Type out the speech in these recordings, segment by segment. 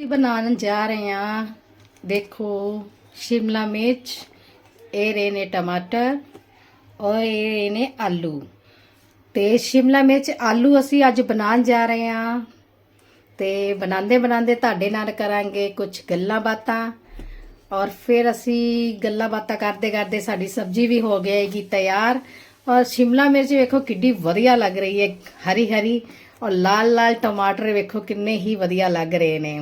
ਅਸੀਂ ਬਣਾਉਣ ਜਾ ਰਹੇ ਹਾਂ। ਦੇਖੋ, ਸ਼ਿਮਲਾ ਮਿਰਚ, ਇਹ ਰਹੇ ਨੇ ਟਮਾਟਰ ਔਰ ਇਹ ਰਹੇ ਨੇ ਆਲੂ। ਤੇ ਸ਼ਿਮਲਾ ਮਿਰਚ, ਆਲੂ ਅਸੀਂ ਅੱਜ ਬਣਾਉਣ ਜਾ ਰਹੇ ਹਾਂ। ਤੇ ਬਣਾਉਂਦੇ ਬਣਾਉਂਦੇ ਤੁਹਾਡੇ ਨਾਲ ਕਰਾਂਗੇ ਕੁਝ ਗੱਲਾਂ ਬਾਤਾਂ। ਔਰ ਫਿਰ ਅਸੀਂ ਗੱਲਾਂ ਬਾਤਾਂ ਕਰਦੇ ਕਰਦੇ ਸਾਡੀ ਸਬਜ਼ੀ ਵੀ ਹੋ ਜਾਏਗੀ ਤਿਆਰ। ਔਰ ਸ਼ਿਮਲਾ ਮਿਰਚ ਵੇਖੋ ਕਿੱਡੀ ਵਧੀਆ ਲੱਗ ਰਹੀ ਹੈ, ਹਰੀ ਹਰੀ। ਔਰ ਲਾਲ ਲਾਲ ਟਮਾਟਰ ਵੇਖੋ ਕਿੰਨੇ ਹੀ ਵਧੀਆ ਲੱਗ ਰਹੇ ਨੇ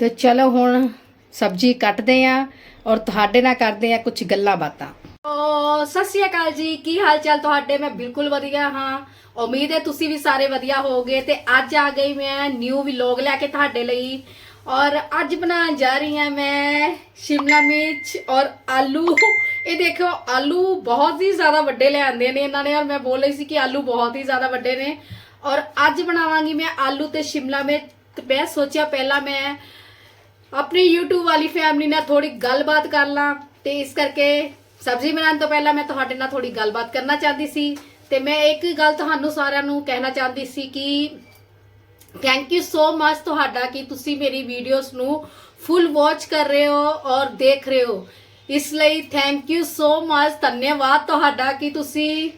ਤੇ ਚਲੋ ਹੁਣ ਸਬਜ਼ੀ ਕੱਟਦੇ ਆਂ ਔਰ ਤੁਹਾਡੇ ਨਾਲ ਕਰਦੇ ਆਂ ਕੁਝ ਗੱਲਾਂ ਬਾਤਾਂ ਓ ਸਤਿ ਸ਼੍ਰੀ ਅਕਾਲ ਜੀ ਕੀ ਹਾਲ ਚਾਲ ਤੁਹਾਡੇ ਮੈਂ ਬਿਲਕੁਲ ਵਧੀਆ ਹਾਂ ਉਮੀਦ ਹੈ ਤੁਸੀਂ ਵੀ ਸਾਰੇ ਵਧੀਆ ਹੋਵੋਗੇ ਤੇ ਅੱਜ ਆ ਗਈ ਮੈਂ ਨਿਊ ਵਲੌਗ ਲੈ ਕੇ ਤੁਹਾਡੇ ਲਈ ਔਰ ਅੱਜ ਬਣਾਉਣ ਜਾ ਰਹੀ ਹਾਂ ਮੈਂ ਸ਼ਿਮਲਾ ਮਿਰਚ ਔਰ ਆਲੂ ਇਹ ਦੇਖੋ ਆਲੂ ਬਹੁਤ ਹੀ ਜ਼ਿਆਦਾ ਵੱਡੇ ਲੈ ਆਂਦੇ ਨੇ ਇਹਨਾਂ ਨੇ ਔਰ ਮੈਂ ਬੋਲ ਰਹੀ ਸੀ ਕਿ ਆਲੂ ਬਹੁਤ ਹੀ ਜ਼ਿਆਦਾ ਵੱਡੇ ਨੇ ਔਰ ਅੱਜ ਬਣਾਵਾਂਗੀ ਮੈਂ ਆਲੂ ਤੇ ਸ਼ਿਮਲਾ ਮਿਰਚ। ਤੇ ਮੈਂ ਸੋਚਿਆ ਪਹਿਲਾਂ ਮੈਂ ਆਪਣੀ YouTube ਵਾਲੀ ਫੈਮਿਲੀ ਨਾਲ ਥੋੜੀ ਗੱਲਬਾਤ ਕਰ ਲਾਂ ਤੇ ਇਸ ਕਰਕੇ ਸਬਜ਼ੀ ਬਣਾਉਣ ਤੋਂ ਪਹਿਲਾਂ ਮੈਂ ਤੁਹਾਡੇ ਨਾਲ ਥੋੜੀ ਗੱਲਬਾਤ ਕਰਨਾ ਚਾਹਦੀ ਸੀ। ਤੇ ਮੈਂ ਇੱਕ ਗੱਲ ਤੁਹਾਨੂੰ ਸਾਰਿਆਂ ਨੂੰ ਕਹਿਣਾ ਚਾਹਦੀ ਸੀ ਕਿ ਥੈਂਕ ਯੂ ਸੋ ਮਚ ਤੁਹਾਡਾ ਕਿ ਤੁਸੀਂ ਮੇਰੀ ਵੀਡੀਓਜ਼ ਨੂੰ ਫੁੱਲ ਵਾਚ ਕਰ ਰਹੇ ਹੋ ਔਰ ਦੇਖ ਰਹੇ ਹੋ। ਇਸ ਲਈ ਥੈਂਕ ਯੂ ਸੋ ਮਚ ਧੰਨਵਾਦ ਤੁਹਾਡਾ ਕਿ ਤੁਸੀਂ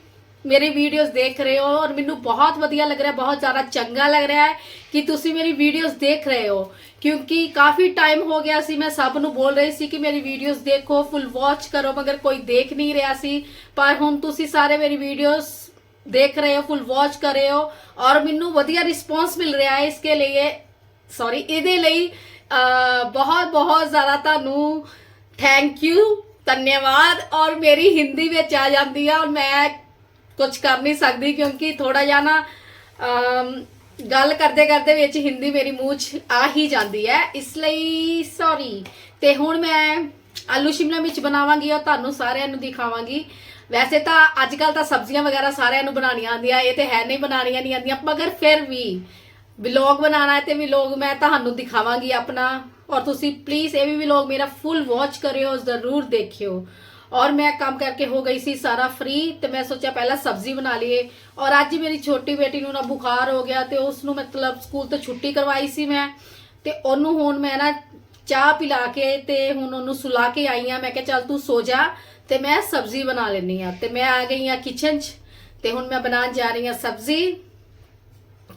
ਮੇਰੀ ਵੀਡੀਓਜ਼ ਦੇਖ ਰਹੇ ਹੋ ਔਰ ਮੈਨੂੰ ਬਹੁਤ ਵਧੀਆ ਲੱਗ ਰਿਹਾ, ਬਹੁਤ ਜ਼ਿਆਦਾ ਚੰਗਾ ਲੱਗ ਰਿਹਾ ਹੈ ਕਿ ਤੁਸੀਂ ਮੇਰੀ ਵੀਡੀਓਜ਼ ਦੇਖ ਰਹੇ ਹੋ। ਕਿਉਂਕਿ ਕਾਫੀ ਟਾਈਮ ਹੋ ਗਿਆ ਸੀ, ਮੈਂ ਸਭ ਨੂੰ ਬੋਲ ਰਹੀ ਸੀ ਕਿ ਮੇਰੀ ਵੀਡੀਓਜ਼ ਦੇਖੋ ਫੁੱਲ ਵਾਚ ਕਰੋ, ਮਗਰ ਕੋਈ ਦੇਖ ਨਹੀਂ ਰਿਹਾ ਸੀ। ਪਰ ਹੁਣ ਤੁਸੀਂ ਸਾਰੇ ਮੇਰੀ ਵੀਡੀਓਜ਼ ਦੇਖ ਰਹੇ ਹੋ ਫੁੱਲ ਵਾਚ ਕਰ ਰਹੇ ਹੋ ਔਰ ਮੈਨੂੰ ਵਧੀਆ ਰਿਸਪੌਂਸ ਮਿਲ ਰਿਹਾ ਹੈ ਇਸਕੇ ਲਈ ਸੌਰੀ ਇਹਦੇ ਲਈ ਬਹੁਤ ਬਹੁਤ ਜ਼ਿਆਦਾ ਤੁਹਾਨੂੰ ਥੈਂਕ ਯੂ ਧੰਨਵਾਦ ਔਰ ਮੇਰੀ ਹਿੰਦੀ ਵਿੱਚ ਆ ਜਾਂਦੀ ਆ ਔਰ ਮੈਂ ਕੁਝ ਕਰ ਨਹੀਂ ਸਕਦੀ ਕਿਉਂਕਿ ਥੋੜਾ ਜਿਹਾ ਨਾ ਗੱਲ ਕਰਦੇ ਕਰਦੇ ਵਿੱਚ ਹਿੰਦੀ ਮੇਰੀ ਮੂੰਹ 'ਚ ਆ ਹੀ ਜਾਂਦੀ ਹੈ। ਇਸ ਲਈ ਸੌਰੀ ਤੇ ਹੁਣ ਮੈਂ ਆਲੂ ਸ਼ਿਮਲਾ ਮਿਰਚ ਬਣਾਵਾਂਗੀ ਔਰ ਤੁਹਾਨੂੰ ਸਾਰਿਆਂ ਨੂੰ ਦਿਖਾਵਾਂਗੀ। ਵੈਸੇ ਤਾਂ ਅੱਜ ਕੱਲ ਤਾਂ ਸਬਜ਼ੀਆਂ ਵਗੈਰਾ ਸਾਰਿਆਂ ਨੂੰ ਬਣਾਉਣੀਆਂ ਆਉਂਦੀਆਂ, ਇਹ ਤੇ ਹੈ ਨਹੀਂ ਬਣਾਉਣੀਆਂ ਨਹੀਂ ਆਉਂਦੀਆਂ, ਮਗਰ ਫਿਰ ਵੀ ਵਲੌਗ ਬਣਾਉਣਾ ਹੈ ਤੇ ਵਲੌਗ ਮੈਂ ਤੁਹਾਨੂੰ ਦਿਖਾਵਾਂਗੀ ਆਪਣਾ। ਔਰ ਤੁਸੀਂ ਪਲੀਜ਼ ਇਹ ਵੀ ਵਲੌਗ ਮੇਰਾ ਫੁੱਲ ਵਾਚ ਕਰਿਓ, ਜ਼ਰੂਰ ਦੇਖਿਓ। ਔਰ ਮੈਂ ਕੰਮ ਕਰਕੇ ਹੋ ਗਈ ਸੀ ਸਾਰਾ ਫ੍ਰੀ ਤੇ ਮੈਂ ਸੋਚਿਆ ਪਹਿਲਾਂ ਸਬਜ਼ੀ ਬਣਾ ਲਈਏ। ਔਰ ਅੱਜ ਮੇਰੀ ਛੋਟੀ ਬੇਟੀ ਨੂੰ ਨਾ ਬੁਖਾਰ ਹੋ ਗਿਆ ਤੇ ਉਸ ਨੂੰ ਮਤਲਬ ਸਕੂਲ ਤੋਂ ਛੁੱਟੀ ਕਰਵਾਈ ਸੀ ਮੈਂ। ਤੇ ਉਹਨੂੰ ਹੁਣ ਮੈਂ ਨਾ ਚਾਹ ਪਿਲਾ ਕੇ ਤੇ ਹੁਣ ਉਹਨੂੰ ਸੁਲਾ ਕੇ ਆਈ ਆ ਮੈਂ ਕਿਹਾ, ਚੱਲ ਤੂੰ ਸੋ ਜਾ ਤੇ ਮੈਂ ਸਬਜ਼ੀ ਬਣਾ ਲੈਣੀ ਆ ਤੇ ਮੈਂ ਆ ਗਈ ਆ ਕਿਚਨ 'ਚ ਤੇ ਹੁਣ ਮੈਂ ਬਣਾਉਣ ਜਾ ਰਹੀ ਆ ਸਬਜ਼ੀ।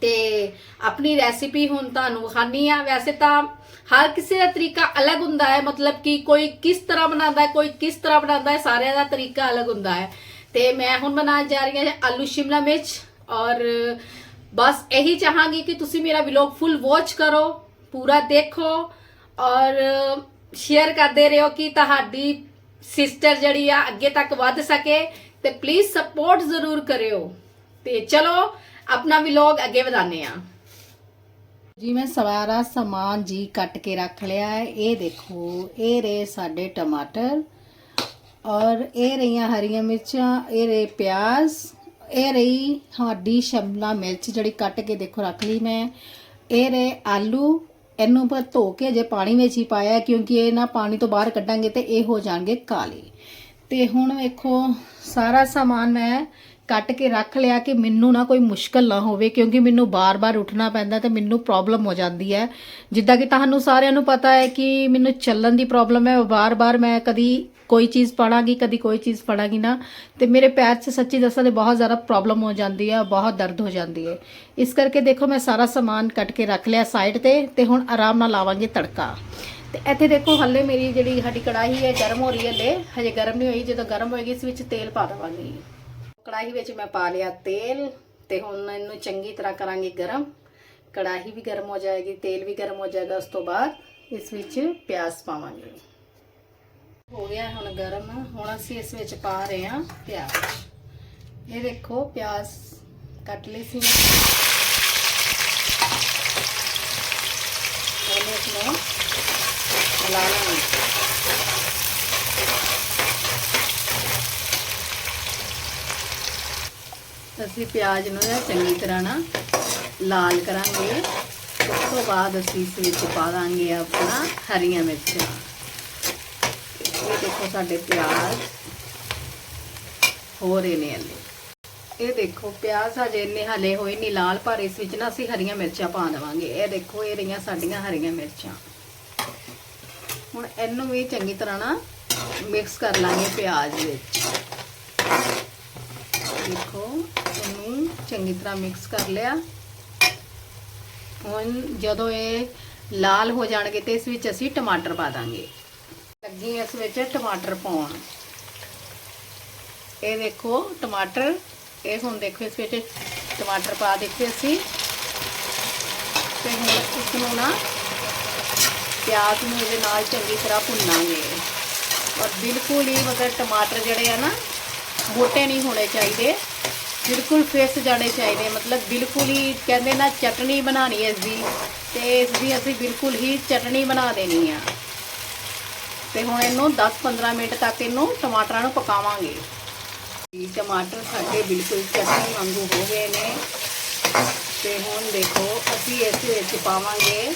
ਤੇ ਆਪਣੀ ਰੈਸਿਪੀ ਹੁਣ ਤੁਹਾਨੂੰ ਵਿਖਾਨੀ ਆ ਵੈਸੇ ਤਾਂ ਹਰ ਕਿਸੇ ਦਾ ਤਰੀਕਾ ਅਲੱਗ ਹੁੰਦਾ ਹੈ ਮਤਲਬ ਕਿ ਕੋਈ ਕਿਸ ਤਰ੍ਹਾਂ ਬਣਾਉਂਦਾ ਹੈ ਕੋਈ ਕਿਸ ਤਰ੍ਹਾਂ ਬਣਾਉਂਦਾ ਹੈ ਸਾਰਿਆਂ ਦਾ ਤਰੀਕਾ ਅਲੱਗ ਹੁੰਦਾ ਹੈ ਤੇ ਮੈਂ ਹੁਣ ਬਣਾਉਣ ਜਾ ਰਹੀ ਹਾਂ ਆਲੂ ਸ਼ਿਮਲਾ ਮਿਰਚ ਔਰ ਬਸ ਇਹੀ ਚਾਹਾਂਗੀ ਕਿ ਤੁਸੀਂ ਮੇਰਾ ਵਲੌਗ ਫੁੱਲ ਵਾਚ ਕਰੋ ਪੂਰਾ ਦੇਖੋ ਔਰ ਸ਼ੇਅਰ ਕਰਦੇ ਰਹੋ ਕਿ ਤੁਹਾਡੀ ਸਿਸਟਰ ਜਿਹੜੀ ਆ ਅੱਗੇ ਤੱਕ ਵੱਧ ਸਕੇ ਤੇ ਪਲੀਜ਼ ਸਪੋਰਟ ਜ਼ਰੂਰ ਕਰਿਓ ਤੇ ਚਲੋ ਆਪਣਾ ਵਲੌਗ ਅੱਗੇ ਵਧਾਉਂਦੇ ਆ ਜੀ, ਮੈਂ ਸਾਰਾ ਸਮਾਨ ਜੀ ਕੱਟ ਕੇ ਰੱਖ ਲਿਆ ਹੈ। ਇਹ ਦੇਖੋ, ਇਹ ਰੇ ਸਾਡੇ ਟਮਾਟਰ ਔਰ ਇਹ ਰਹੀਆਂ ਹਰੀਆਂ ਮਿਰਚਾਂ, ਇਹ ਰੇ ਪਿਆਜ਼, ਇਹ ਰਹੀ ਸਾਡੀ ਸ਼ਿਮਲਾ ਮਿਰਚ ਜਿਹੜੀ ਕੱਟ ਕੇ ਦੇਖੋ ਰੱਖ ਲਈ ਮੈਂ। ਇਹ ਰੇ ਆਲੂ, ਇਹਨੂੰ ਪਰ ਧੋ ਕੇ ਜੇ ਪਾਣੀ ਵਿੱਚ ਹੀ ਪਾਇਆ ਕਿਉਂਕਿ ਇਹ ਨਾ ਪਾਣੀ ਤੋਂ ਬਾਹਰ ਕੱਢਾਂਗੇ ਤੇ ਇਹ ਹੋ ਜਾਣਗੇ ਕਾਲੇ। ਤੇ ਹੁਣ ਵੇਖੋ, ਸਾਰਾ ਸਮਾਨ ਮੈਂ ਕੱਟ ਕੇ ਰੱਖ ਲਿਆ ਕਿ ਮੈਨੂੰ ਨਾ ਕੋਈ ਮੁਸ਼ਕਲ ਨਾ ਹੋਵੇ, ਕਿਉਂਕਿ ਮੈਨੂੰ ਬਾਰ-ਬਾਰ ਉੱਠਣਾ ਪੈਂਦਾ ਤੇ ਮੈਨੂੰ ਪ੍ਰੋਬਲਮ ਹੋ ਜਾਂਦੀ ਹੈ। ਜਿੱਦਾਂ ਕਿ ਤੁਹਾਨੂੰ ਸਾਰਿਆਂ ਨੂੰ ਪਤਾ ਹੈ ਕਿ ਮੈਨੂੰ ਚੱਲਣ ਦੀ ਪ੍ਰੋਬਲਮ ਹੈ, ਬਾਰ-ਬਾਰ ਮੈਂ ਕਦੀ ਕੋਈ ਚੀਜ਼ ਪੜਾਂਗੀ ਕਦੀ ਕੋਈ ਚੀਜ਼ ਪੜਾਂਗੀ ਨਾ, ਤੇ ਮੇਰੇ ਪੈਰ 'ਚ ਸੱਚੀ ਦੱਸਾਂ ਤੇ ਬਹੁਤ ਜ਼ਿਆਦਾ ਪ੍ਰੋਬਲਮ ਹੋ ਜਾਂਦੀ ਹੈ, ਬਹੁਤ ਦਰਦ ਹੋ ਜਾਂਦੀ ਹੈ। ਇਸ ਕਰਕੇ ਦੇਖੋ, ਮੈਂ ਸਾਰਾ ਸਮਾਨ ਕੱਟ ਕੇ ਰੱਖ ਲਿਆ ਸਾਈਡ ਤੇ ਤੇ ਹੁਣ ਆਰਾਮ ਨਾਲ ਲਾਵਾਂਗੇ ਤੜਕਾ। ਤੇ ਇੱਥੇ ਦੇਖੋ, ਹੱਲੇ ਮੇਰੀ ਜਿਹੜੀ ਸਾਡੀ ਕੜਾਹੀ ਹੈ, ਗਰਮ ਹੋ ਰਹੀ ਹੈ ਹਲੇ। ਹਜੇ ਗਰਮ ਨਹੀਂ ਹੋਈ, ਜਦੋਂ ਗਰਮ ਹੋਏਗੀ, ਇਸ ਵਿੱਚ ਤੇਲ ਪਾ ਦੇਵਾਂਗੀ। ਕੜਾਹੀ ਵਿੱਚ ਮੈਂ ਪਾ ਲਿਆ ਤੇਲ ਤੇ ਹੁਣ ਇਹਨੂੰ ਚੰਗੀ ਤਰ੍ਹਾਂ ਕਰਾਂਗੇ ਗਰਮ। ਕੜਾਹੀ ਵੀ ਗਰਮ ਹੋ ਜਾਏਗੀ, ਤੇਲ ਵੀ ਗਰਮ ਹੋ ਜਾਏਗਾ, ਉਸ ਤੋਂ ਬਾਅਦ ਇਸ ਵਿੱਚ ਪਿਆਜ਼ ਪਾਵਾਂਗੇ। ਹੋ ਗਿਆ ਹੁਣ ਗਰਮ। ਹੁਣ ਅਸੀਂ ਇਸ ਵਿੱਚ ਪਾ ਰਹੇ ਹਾਂ ਪਿਆਜ਼। ਇਹ ਦੇਖੋ, ਪਿਆਜ਼ ਕੱਟ ਲਈ ਸੀ। ਮੈਂ ਹੁਣ ਇਸ ਨੂੰ ਲਾਂਗੇ। ਅਸੀਂ ਪਿਆਜ਼ ਨੂੰ ਨਾ ਚੰਗੀ ਤਰ੍ਹਾਂ ਨਾ ਲਾਲ ਕਰਾਂਗੇ। ਉਸ ਤੋਂ ਬਾਅਦ ਅਸੀਂ ਇਸ ਵਿੱਚ ਪਾ ਦਾਂਗੇ ਆਪਣਾ ਹਰੀਆਂ ਮਿਰਚਾਂ। ਇਹ ਦੇਖੋ ਸਾਡੇ ਪਿਆਜ਼ ਹੋ ਰਹੇ ਨੇ ਹਲੇ। ਇਹ ਦੇਖੋ, ਪਿਆਜ਼ ਹਜੇ ਇੰਨੇ ਹਲੇ ਹੋਏ ਨਹੀਂ ਲਾਲ, ਪਰ ਇਸ ਵਿੱਚ ਨਾ ਅਸੀਂ ਹਰੀਆਂ ਮਿਰਚਾਂ ਪਾ ਦੇਵਾਂਗੇ। ਇਹ ਦੇਖੋ, ਇਹ ਰਹੀਆਂ ਸਾਡੀਆਂ ਹਰੀਆਂ ਮਿਰਚਾਂ। ਹੁਣ ਇਹਨੂੰ ਵੀ ਚੰਗੀ ਤਰ੍ਹਾਂ ਨਾ ਮਿਕਸ ਕਰ ਲਾਂਗੇ ਪਿਆਜ਼ ਵਿੱਚ ਦੇਖੋ ਇਹਨੂੰ ਚੰਗੀ ਤਰ੍ਹਾਂ ਮਿਕਸ ਕਰ ਲਿਆ। ਹੁਣ ਜਦੋਂ ਇਹ ਲਾਲ ਹੋ ਜਾਣਗੇ ਤੇ ਇਸ ਵਿੱਚ ਅਸੀਂ ਟਮਾਟਰ ਪਾ ਦਾਂਗੇ। ਲੱਗੀ ਇਸ ਵਿੱਚ ਟਮਾਟਰ ਪਾਉਣ। ਇਹ ਦੇਖੋ ਟਮਾਟਰ, ਇਹ ਹੁਣ ਦੇਖੋ ਇਸ ਵਿੱਚ ਟਮਾਟਰ ਪਾ ਦਿੱਤੇ ਅਸੀਂ। ਤੇ ਹੁਣ ਇਸ ਨੂੰ ਨਾ ਪਿਆਜ਼ ਨੂੰ ਇਹਦੇ ਨਾਲ ਚੰਗੀ ਤਰ੍ਹਾਂ ਭੁੰਨਾਂਗੇ। ਔਰ ਬਿਲਕੁਲ ਹੀ ਮਤਲਬ ਟਮਾਟਰ ਜਿਹੜੇ ਆ ਨਾ ਮੋਟੇ ਨਹੀਂ ਹੋਣੇ ਚਾਹੀਦੇ। ਬਿਲਕੁਲ ਫਿਸ ਜਾਣੇ ਚਾਹੀਦੇ, ਮਤਲਬ ਬਿਲਕੁਲ ਹੀ ਕਹਿੰਦੇ ਨਾ ਚਟਣੀ ਬਣਾਣੀ ਹੈ ਇਸ ਦੀ, ਤੇ ਇਸ ਦੀ ਅਸੀਂ ਬਿਲਕੁਲ ਹੀ ਚਟਣੀ ਬਣਾ ਦੇਣੀ ਆ। ਤੇ ਹੁਣ ਇਹਨੂੰ 10-15 ਮਿੰਟ ਤੱਕ ਇਹਨੂੰ ਟਮਾਟਰਾਂ ਨੂੰ ਪਕਾਵਾਂਗੇ। ਜੀ, ਟਮਾਟਰ ਸਾਡੇ ਬਿਲਕੁਲ ਚਟਨੀ ਵਾਂਗੂ ਹੋ ਗਏ ਨੇ। ਤੇ ਹੁਣ ਦੇਖੋ, ਅਸੀਂ ਇਸ ਵਿੱਚ ਪਾਵਾਂਗੇ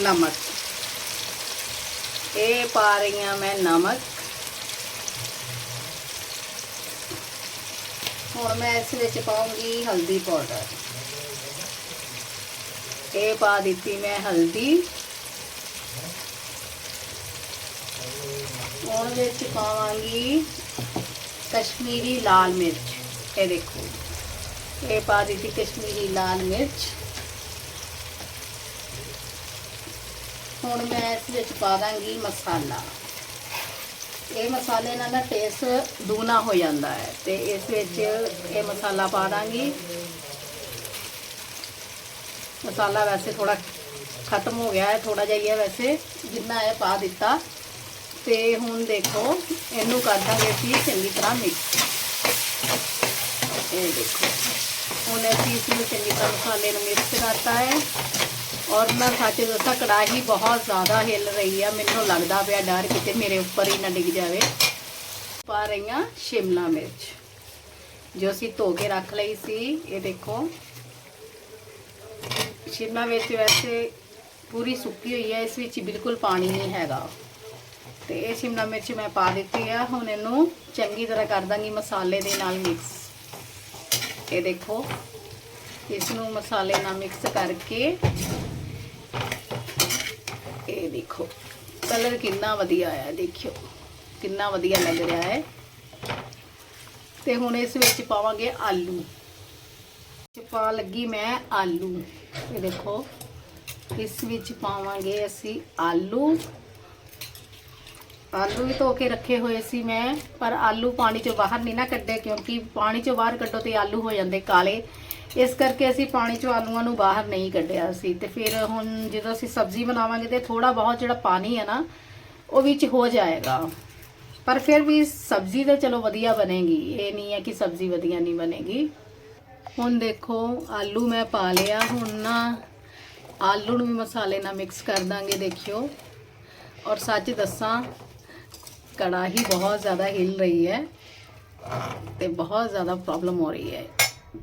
ਨਮਕ। ਇਹ ਪਾ ਰਹੀ ਹਾਂ ਮੈਂ ਨਮਕ। ਹੁਣ ਮੈਂ ਇਸ ਵਿੱਚ ਪਾਉਂਗੀ ਹਲਦੀ ਪਾਊਡਰ। ਇਹ ਪਾ ਦਿੱਤੀ ਮੈਂ ਹਲਦੀ। ਹੁਣ ਵਿੱਚ ਪਾਵਾਂਗੀ ਕਸ਼ਮੀਰੀ ਲਾਲ ਮਿਰਚ। ਇਹ ਦੇਖੋ, ਇਹ ਪਾ ਦਿੱਤੀ ਕਸ਼ਮੀਰੀ ਲਾਲ ਮਿਰਚ। ਹੁਣ ਮੈਂ ਇਸ ਵਿੱਚ ਪਾ ਦਾਂਗੀ ਮਸਾਲਾ। ਇਹ ਮਸਾਲੇ ਨਾਲ ਨਾ ਟੇਸਟ ਦੂਣਾ ਹੋ ਜਾਂਦਾ ਹੈ ਤੇ ਇਸ ਵਿੱਚ ਇਹ ਮਸਾਲਾ ਪਾ ਦਾਂਗੀ। ਮਸਾਲਾ ਵੈਸੇ ਥੋੜਾ ਖਤਮ ਹੋ ਗਿਆ ਹੈ ਥੋੜਾ ਜਿਹਾ ਹੀ ਹੈ ਵੈਸੇ, ਜਿੰਨਾ ਇਹ ਪਾ ਦਿੱਤਾ। ਤੇ ਹੁਣ ਦੇਖੋ, ਇਹਨੂੰ ਕਰ ਦਾਂਗੇ ਅਸੀਂ ਚੰਗੀ ਤਰ੍ਹਾਂ ਮਿਕਸ ਇਹ ਦੇਖੋ, ਹੁਣ ਅਸੀਂ ਇਸ ਨੂੰ ਚੰਗੀ ਤਰ੍ਹਾਂ ਮਸਾਲੇ ਨੂੰ ਮਿਕਸ ਕਰਤਾ ਹੈ। ਔਰ ਮੈਂ ਸੱਚ ਦੱਸਾਂ, ਕੜਾਹੀ ਬਹੁਤ ਜ਼ਿਆਦਾ ਹਿੱਲ ਰਹੀ ਆ। ਮੈਨੂੰ ਲੱਗਦਾ ਪਿਆ ਡਰ ਕਿਤੇ ਮੇਰੇ ਉੱਪਰ ਹੀ ਨਾ ਡਿੱਗ ਜਾਵੇ। ਪਾ ਰਹੀ ਰਹੀਆਂ ਸ਼ਿਮਲਾ ਮਿਰਚ, ਜੋ ਅਸੀਂ ਧੋ ਕੇ ਰੱਖ ਲਈ ਸੀ। ਇਹ ਦੇਖੋ, ਸ਼ਿਮਲਾ ਮਿਰਚ ਵੈਸੇ ਪੂਰੀ ਸੁੱਕੀ ਹੋਈ ਹੈ ਇਸ ਵਿੱਚ ਬਿਲਕੁਲ ਪਾਣੀ ਨਹੀਂ ਹੈਗਾ। ਤੇ ਇਹ ਸ਼ਿਮਲਾ ਮਿਰਚ ਮੈਂ ਪਾ ਦਿੱਤੀ ਆ। ਹੁਣ ਇਹਨੂੰ ਚੰਗੀ ਤਰ੍ਹਾਂ ਕਰ ਦਾਂਗੀ ਮਸਾਲੇ ਦੇ ਨਾਲ ਮਿਕਸ ਇਹ ਦੇਖੋ, ਇਸ ਨੂੰ ਮਸਾਲੇ ਨਾਲ ਮਿਕਸ ਕਰਕੇ ਦੇਖੋ। ਕਲਰ ਕਿੰਨਾ ਵਧੀਆ ਆਇਆ ਦੇਖਿਓ। ਕਿੰਨਾ ਵਧੀਆ ਲੱਗ ਰਿਹਾ ਹੈ। ਤੇ ਹੁਣ ਇਸ ਵਿੱਚ ਪਾਵਾਂਗੇ ਆਲੂ। ਪਾ ਲੱਗੀ ਮੈਂ ਆਲੂ। ਇਹ ਦੇਖੋ, ਇਸ ਵਿੱਚ ਪਾਵਾਂਗੇ ਅਸੀਂ ਆਲੂ। ਆਲੂ ਵੀ ਧੋ ਕੇ ਰੱਖੇ ਹੋਏ ਸੀ ਮੈਂ, ਪਰ ਆਲੂ ਪਾਣੀ ਚੋਂ ਬਾਹਰ ਨਹੀਂ ਨਾ ਕੱਢੇ, ਕਿਉਂਕਿ ਪਾਣੀ ਚੋਂ ਬਾਹਰ ਕੱਢੋ ਤੇ ਆਲੂ ਹੋ ਜਾਂਦੇ ਕਾਲੇ। ਇਸ ਕਰਕੇ ਅਸੀਂ ਪਾਣੀ ਚੋਂ ਆਲੂਆਂ ਨੂੰ ਬਾਹਰ ਨਹੀਂ ਕੱਢਿਆ ਸੀ ਤੇ ਫਿਰ ਹੁਣ ਜਦੋਂ ਅਸੀਂ ਸਬਜ਼ੀ ਬਣਾਵਾਂਗੇ ਤੇ ਥੋੜਾ ਬਹੁਤ ਜਿਹੜਾ ਪਾਣੀ ਹੈ ਨਾ, ਉਹ ਵਿੱਚ ਹੋ ਜਾਏਗਾ। ਪਰ ਫਿਰ ਵੀ ਸਬਜ਼ੀ ਤਾਂ ਚਲੋ ਵਧੀਆ ਬਣੇਗੀ, ਇਹ ਨਹੀਂ ਹੈ ਕਿ ਸਬਜ਼ੀ ਵਧੀਆ ਨਹੀਂ ਬਣੇਗੀ। ਹੁਣ ਦੇਖੋ, ਆਲੂ ਮੈਂ ਪਾ ਲਿਆ, ਹੁਣ ਨਾ ਆਲੂ ਨੂੰ ਵੀ ਮਸਾਲੇ ਨਾਲ ਮਿਕਸ ਕਰ ਦਾਂਗੇ, ਦੇਖਿਓ। ਔਰ ਸੱਚ ਦੱਸਾਂ, ਕੜਾਹੀ ਬਹੁਤ ਜ਼ਿਆਦਾ ਹਿਲ ਰਹੀ ਹੈ ਤੇ ਬਹੁਤ ਜ਼ਿਆਦਾ ਪ੍ਰੋਬਲਮ ਹੋ ਰਹੀ ਹੈ।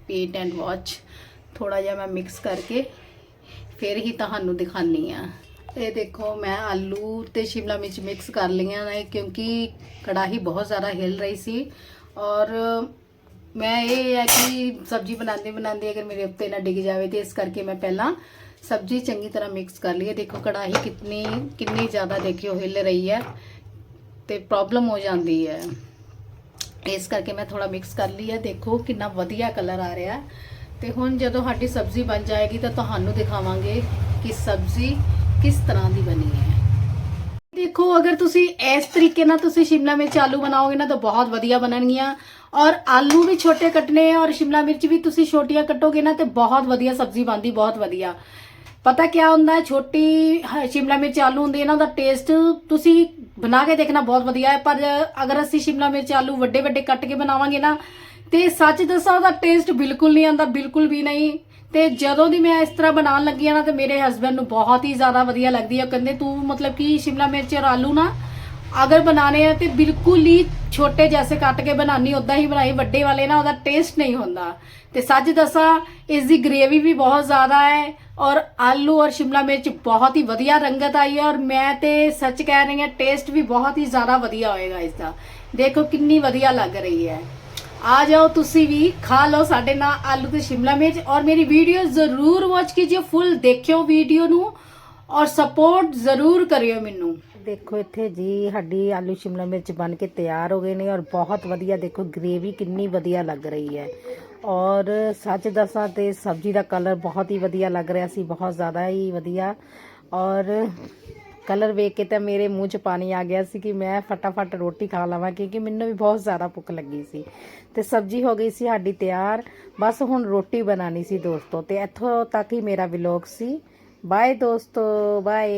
ਵੇਟ ਐਂਡ ਵਾਚ ਥੋੜਾ ਜਿਹਾ ਮੈਂ ਮਿਕਸ ਕਰਕੇ ਫਿਰ ਹੀ ਤੁਹਾਨੂੰ ਦਿਖਾਨੀ ਆ ਇਹ ਦੇਖੋ ਮੈਂ ਆਲੂ ਤੇ ਸ਼ਿਮਲਾ ਮਿਰਚ ਮਿਕਸ ਕਰ ਲਈਆਂ ਨੇ ਕਿਉਂਕਿ ਕੜਾਹੀ ਬਹੁਤ ਜ਼ਿਆਦਾ ਹਿਲ ਰਹੀ ਸੀ ਔਰ ਮੈਂ ਇਹ ਹੈ ਕਿ ਸਬਜ਼ੀ ਬਣਾਉਂਦੇ ਬਣਾਉਂਦੇ ਅਗਰ ਮੇਰੇ ਉੱਤੇ ਨਾ ਡਿੱਗ ਜਾਵੇ ਤੇ ਇਸ ਕਰਕੇ ਮੈਂ ਪਹਿਲਾਂ ਸਬਜ਼ੀ ਚੰਗੀ ਤਰ੍ਹਾਂ ਮਿਕਸ ਕਰ ਲਈ ਹੈ ਦੇਖੋ ਕੜਾਹੀ ਕਿਤਨੀ ਕਿੰਨੀ ਜ਼ਿਆਦਾ ਦੇਖਿਓ ਹਿਲ ਰਹੀ ਹੈ ਤੇ ਪ੍ਰੋਬਲਮ ਹੋ ਜਾਂਦੀ ਹੈ ਇਸ ਕਰਕੇ ਮੈਂ ਥੋੜਾ ਮਿਕਸ ਕਰ ਲਈ ਹੈ। ਦੇਖੋ ਕਿੰਨਾ ਵਧੀਆ ਕਲਰ ਆ ਰਿਹਾ। ਹੈ। ਤੇ ਹੁਣ ਜਦੋਂ ਸਾਡੀ ਸਬਜ਼ੀ ਬਣ ਜਾਏਗੀ ਤਾਂ ਤੁਹਾਨੂੰ ਦਿਖਾਵਾਂਗੇ ਕਿ ਸਬਜ਼ੀ ਕਿਸ ਤਰ੍ਹਾਂ ਦੀ ਬਣੀ ਹੈ। ਦੇਖੋ, ਅਗਰ ਤੁਸੀਂ ਇਸ ਤਰੀਕੇ ਨਾਲ ਤੁਸੀਂ ਸ਼ਿਮਲਾ ਮਿਰਚ ਆਲੂ ਬਣਾਓਗੇ ਨਾ ਤਾਂ ਬਹੁਤ ਵਧੀਆ ਬਣਨਗੀਆਂ। ਔਰ ਆਲੂ ਵੀ ਛੋਟੇ ਕੱਟਨੇ ਆ ਔਰ ਸ਼ਿਮਲਾ ਮਿਰਚ ਵੀ ਤੁਸੀਂ ਛੋਟੀਆਂ ਕੱਟੋਗੇ ਨਾ ਤੇ ਬਹੁਤ ਵਧੀਆ ਸਬਜ਼ੀ ਬਣਦੀ, ਬਹੁਤ ਵਧੀਆ। ਪਤਾ ਕੀ ਹੁੰਦਾ ਹੈ? ਛੋਟੀ, ਹ- ਸ਼ਿਮਲਾ ਮਿਰਚ, ਆਲੂ ਹੁੰਦੀ ਇਹਨਾਂ ਦਾ ਟੇਸਟ ਤੁਸੀਂ ਬਣਾ ਕੇ ਦੇਖਣਾ ਬਹੁਤ ਵਧੀਆ ਹੈ, ਪਰ ਅਗਰ ਅਸੀਂ ਸ਼ਿਮਲਾ ਮਿਰਚ, ਆਲੂ ਵੱਡੇ ਵੱਡੇ ਕੱਟ ਕੇ ਬਣਾਵਾਂਗੇ ਨਾ, ਤੇ ਸੱਚ ਦੱਸਾਂ ਉਹਦਾ ਟੇਸਟ ਬਿਲਕੁਲ ਨਹੀਂ ਆਉਂਦਾ, ਬਿਲਕੁਲ ਵੀ ਨਹੀਂ। ਤੇ ਜਦੋਂ ਦੀ ਮੈਂ ਇਸ ਤਰ੍ਹਾਂ ਬਣਾਉਣ ਲੱਗੀ ਆ ਨਾ, ਤੇ ਮੇਰੇ ਹਸਬੰਡ ਨੂੰ ਬਹੁਤ ਹੀ ਜ਼ਿਆਦਾ ਵਧੀਆ ਲੱਗਦੀ ਹੈ। ਉਹ ਕਹਿੰਦੇ, ਤੂੰ ਮਤਲਬ ਕਿ ਸ਼ਿਮਲਾ ਮਿਰਚ ਔਰ ਆਲੂ ਨਾ ਅਗਰ ਬਣਾਣੇ ਆ, ਤੇ ਬਿਲਕੁਲ ਹੀ ਛੋਟੇ ਜੈਸੇ ਕੱਟ ਕੇ ਬਣਾਨੀ ਉਦਾਂ ਹੀ ਬਣਾਈ, ਵੱਡੇ ਵਾਲੇ ਨਾ ਉਹਦਾ ਟੇਸਟ ਨਹੀਂ ਹੁੰਦਾ। ਤੇ ਸੱਚ ਦੱਸਾਂ ਇਸ ਦੀ ਗ੍ਰੇਵੀ ਵੀ ਬਹੁਤ ਜ਼ਿਆਦਾ ਹੈ ਔਰ ਆਲੂ ਔਰ ਸ਼ਿਮਲਾ ਮਿਰਚ ਬਹੁਤ ਹੀ ਵਧੀਆ ਰੰਗਤ ਆਈ ਹੈ ਔਰ ਮੈਂ ਤੇ ਸੱਚ ਕਹਿ ਰਹੀ ਹਾਂ ਟੇਸਟ ਵੀ ਬਹੁਤ ਹੀ ਜ਼ਿਆਦਾ ਵਧੀਆ ਹੋਏਗਾ ਇਸ ਦਾ ਦੇਖੋ ਕਿੰਨੀ ਵਧੀਆ ਲੱਗ ਰਹੀ ਹੈ। ਆ ਜਾਓ ਤੁਸੀਂ ਵੀ, ਖਾ ਲਓ ਸਾਡੇ ਨਾਲ ਆਲੂ ਤੇ ਸ਼ਿਮਲਾ ਮਿਰਚ ਔਰ ਮੇਰੀ ਵੀਡੀਓ ਜ਼ਰੂਰ ਵਾਚ ਕੀजिए ਫੁੱਲ ਦੇਖਿਓ ਵੀਡੀਓ ਨੂੰ ਔਰ ਸਪੋਰਟ ਜ਼ਰੂਰ ਕਰਿਓ ਮੈਨੂੰ। ਦੇਖੋ ਇੱਥੇ ਜੀ, ਸਾਡੀ ਆਲੂ ਸ਼ਿਮਲਾ ਮਿਰਚ ਬਣ ਕੇ ਤਿਆਰ ਹੋ ਗਏ ਨੇ ਔਰ ਬਹੁਤ ਵਧੀਆ ਦੇਖੋ ਗ੍ਰੇਵੀ ਕਿੰਨੀ ਵਧੀਆ ਲੱਗ ਰਹੀ ਹੈ। ਔਰ ਸੱਚ ਦੱਸਾਂ ਤੇ ਸਬਜ਼ੀ ਦਾ ਕਲਰ ਬਹੁਤ ਹੀ ਵਧੀਆ ਲੱਗ ਰਿਹਾ ਸੀ, ਬਹੁਤ ਜ਼ਿਆਦਾ ਹੀ ਵਧੀਆ। ਔਰ ਕਲਰ ਵੇਖ ਕੇ ਤਾਂ ਮੇਰੇ ਮੂੰਹ 'ਚ ਪਾਣੀ ਆ ਗਿਆ ਸੀ ਕਿ ਮੈਂ ਫਟਾਫਟ ਰੋਟੀ ਖਾ ਲਵਾਂ, ਕਿਉਂਕਿ ਮੈਨੂੰ ਵੀ ਬਹੁਤ ਜ਼ਿਆਦਾ ਭੁੱਖ ਲੱਗੀ ਸੀ। ਤੇ ਸਬਜ਼ੀ ਹੋ ਗਈ ਸੀ ਸਾਡੀ ਤਿਆਰ, ਬਸ ਹੁਣ ਰੋਟੀ ਬਣਾਣੀ ਸੀ ਦੋਸਤੋ, ਤੇ ਇੱਥੋਂ ਤੱਕ ਹੀ ਮੇਰਾ ਵਲੌਗ ਸੀ। ਬਾਏ ਦੋਸਤੋ ਬਾਏ